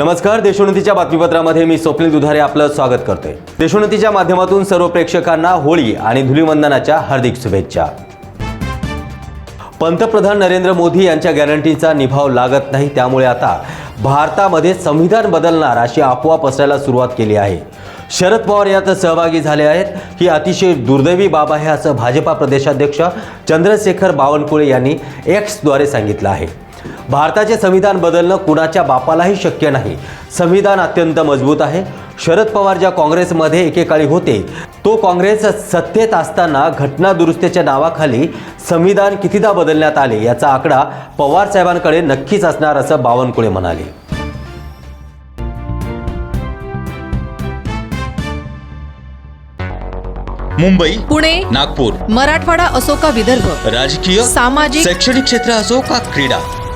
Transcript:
नमस्कार देशोन्नतीच्या बातमीपत्रामध्ये मी स्वप्नील दुधारे आपलं स्वागत करतोय. देशोन्नतीच्या माध्यमातून सर्व प्रेक्षकांना होळी आणि धुलीवंदनाच्या हार्दिक शुभेच्छा. पंतप्रधान नरेंद्र मोदी यांच्या गॅरंटीचा निभाव लागत नाही त्यामुळे आता भारतामध्ये संविधान बदलणार अशी अफवा पसरायला सुरुवात केली आहे. शरद पवार यात सहभागी झाले आहेत. ही अतिशय दुर्दैवी बाब आहे असं भाजपा प्रदेशाध्यक्ष चंद्रशेखर बावनकुळे यांनी एक्सद्वारे सांगितलं आहे. भारताचे संविधान बदलणं कुणाच्या बापालाही शक्य नाही. संविधान अत्यंत मजबूत आहे. शरद पवार ज्या काँग्रेसमध्ये एकेकाळी होते तो काँग्रेस सत्तेत असताना घटना दुरुस्तीच्या नावाखाली संविधान कितीदा बदलण्यात आले याचा आकडा पवार साहेबांकडे नक्कीच असणार असं बावनकुळे म्हणाले. मुंबई पुणे नागपूर मराठवाडा असो का विदर्भ राजकीय सामाजिक शैक्षणिक क्षेत्र असो का क्रीडा